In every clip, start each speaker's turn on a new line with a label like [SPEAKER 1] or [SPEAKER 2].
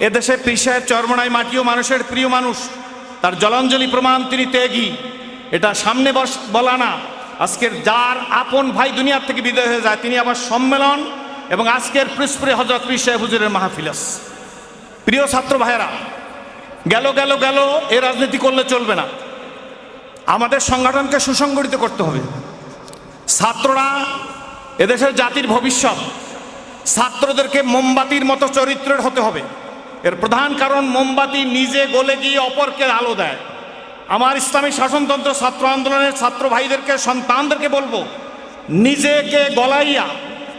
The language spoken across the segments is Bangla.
[SPEAKER 1] এদেশে পিসায় চরমনায় মাটিও মানুষের প্রিয় মানুষ। তার জলাঞ্জলি প্রমাণ তিনি ত্যাগী। এটা সামনে বস, বলা না। আজকের যার আপন ভাই দুনিয়ার থেকে বিদায় হয়ে যায়, তিনি আবার সম্মেলন এবং আজকের পৃষ্পরে হজরত পীর সাহেব হুজুরের মাহফিলাস। প্রিয় ছাত্র ভাইয়েরা, গেল গেল গেল, এ রাজনীতি করলে চলবে না। আমাদের সংগঠনকে সুসংগঠিত করতে হবে। ছাত্ররা এদেশের জাতির ভবিষ্যৎ। ছাত্রদেরকে মোমবাতির মতো চরিত্রের হতে হবে। এর প্রধান কারণ মোমবাতি নিজে গলে গিয়ে অপরকে আলো দেয়। আমার ইসলামী শাসনতন্ত্র ছাত্র আন্দোলনের ছাত্র ভাইদেরকে, সন্তানদেরকে বলব, নিজেকে গলাইয়া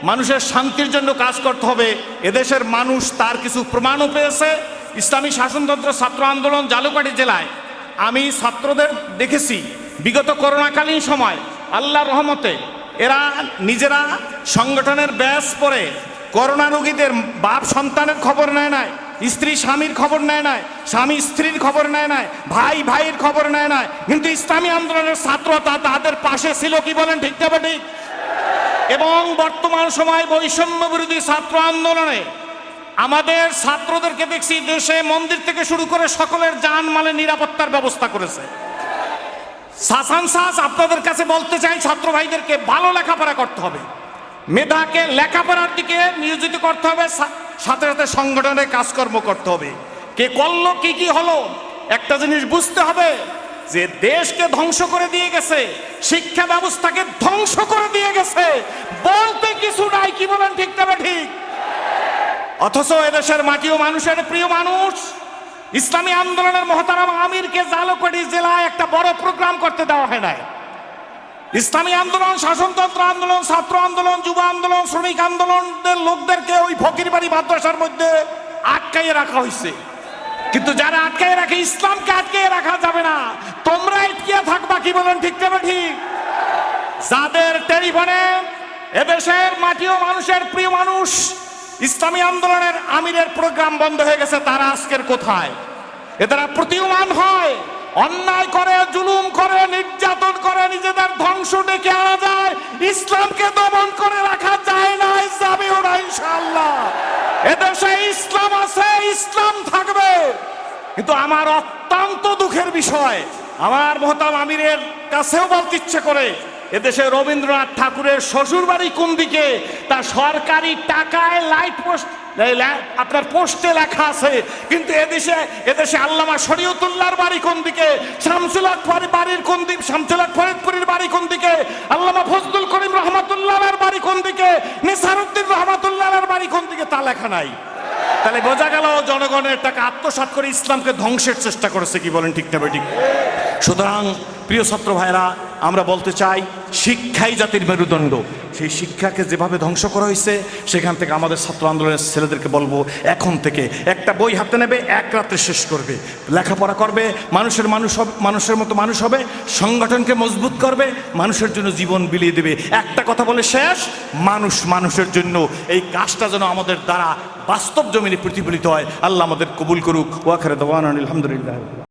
[SPEAKER 1] মানুষের শান্তির জন্য কাজ করতে হবে। এদেশের মানুষ তার কিছু প্রমাণও পেয়েছে। ইসলামী শাসনতন্ত্র ছাত্র আন্দোলন জালুকাটি জেলায়। আমি ছাত্রদের দেখেছি, বিগত করোনাকালীন সময় আল্লাহ রহমতে এরা নিজেরা সংগঠনের ব্যাস পরে করোনা রোগীদের বাপ সন্তানের খবর নেয় নাই। স্ত্রী স্বামীর খবর নেয় নাই, স্বামী স্ত্রীর খবর নেয় নাই, ভাই ভাইয়ের খবর নেয় নাই। কিন্তু ইসলামী আন্দোলনের ছাত্রতা তাদের পাশে ছিল কি বলেন ঠিক তবে ঠিক এবং বর্তমান সময় বৈষম্য বিরোধী ছাত্র আন্দোলনে আমাদের ছাত্রদেরকে দেখছি দেশে মন্দির থেকে শুরু করে সকলের যান মালের নিরাপত্তার ব্যবস্থা করেছে। সাসান সাস, আপনাদের কাছে বলতে চাই ছাত্র ভাইদেরকে, ভালো লেখাপড়া করতে হবে। মেধাকে লেখাপড়ার দিকে নিয়োজিত করতে হবে সাথে সাথে সংগঠনের কাজকর্ম করতে হবে। কে করল, কি কি হলো, একটা জিনিস বুঝতে হবে যে দেশকে ধ্বংস করে দিয়ে গেছে, শিক্ষা ব্যবস্থাকে ধ্বংস করে দিয়ে গেছে। বলতে কিছু নাই, কি বলেন ঠিক তবে ঠিক অথচ এদেশের মাটি ও মানুষের প্রিয় মানুষ। ইসলামী আন্দোলনের মহতারাম আমিরকে জালকড়ি জেলায় একটা বড় প্রোগ্রাম করতে দেওয়া হয় নাই। ইসলামী আন্দোলন, শাসনতন্ত্র আন্দোলন, ছাত্র আন্দোলন, যুব আন্দোলন, শ্রমিক আন্দোলনের লোকদেরকে ওই ফকিরবাড়ি মাদ্রাসার মধ্যে আটকাইয়ে রাখা হয়েছে কিন্তু যারা আটকাইয়ে রাখে, ইসলামকে আটকাইয়ে রাখা যাবে না। তোমরা আটকিয়ে থাকবা কি বলেন, ঠিক তবে ঠিক? যাদের টেলিফোনে এদেশের মাটি ও মানুষের প্রিয় মানুষ, ইসলামী আন্দোলনের আমিরের প্রোগ্রাম বন্ধ হয়ে গেছে, তারা আজকের কোথায়? এ তারা প্রতীয়মান হয়, অন্যায় করে, জুলুম করে নিজেদের ধ্বংস ডেকে আনা যায়। ইসলামকে দমন করে রাখা যায় না যাবেও ওরা ইনশাল্লাহ এদেশে ইসলাম আছে, ইসলাম থাকবে। কিন্তু আমার অত্যন্ত দুঃখের বিষয়, আমার মহতাম আমিরের কাছেও বলতে ইচ্ছে করে এদেশে রবীন্দ্রনাথ ঠাকুরের শ্বশুর বাড়ি কোন দিকে? তা সরকারি টাকায় লাইট পোস্ট আপনার পোস্টে লেখা আছে। কিন্তু এদেশে এদেশে আল্লামা শরীয়তুল্লাহর বাড়ি কোন দিকে? শামসুল আকবর বাড়ির কোন দিক শামসুল ফরিদপুরের বাড়ি কোন দিকে? আল্লামা ফজলুল করিম রহমাতুল্লাহর বাড়ি কোন দিকে? নিসারুদ্দিন রহমাতুল্লাহর বাড়ি কোন দিকে? তা লেখা নাই। তাহলে বোঝা গেল জনগণের টাকা আত্মসাৎ করে ইসলামকে ধ্বংসের চেষ্টা করেছে কি বলেন ঠিক না ঠিক সুতরাং প্রিয় ছাত্র ভাইরা আমরা বলতে চাই, শিক্ষাই জাতির মেরুদণ্ড। সেই শিক্ষাকে যেভাবে ধ্বংস করা হয়েছে, সেখান থেকে আমাদের ছাত্র আন্দোলনের ছেলেদেরকে বলব, এখন থেকে একটা বই হাতে নেবে, এক রাত্রে শেষ করবে। লেখাপড়া করবে, মানুষের মানুষ মানুষের মতো মানুষ হবে, সংগঠনকে মজবুত করবে, মানুষের জন্য জীবন বিলিয়ে দেবে। একটা কথা বলে শেষ, মানুষ মানুষের জন্য। এই কাজটা যেন আমাদের দ্বারা বাস্তব জমিনে প্রতিফলিত হয়, আল্লাহ আমাদের কবুল করুক। ওয়াখারে দেওয়ান আলহামদুলিল্লাহ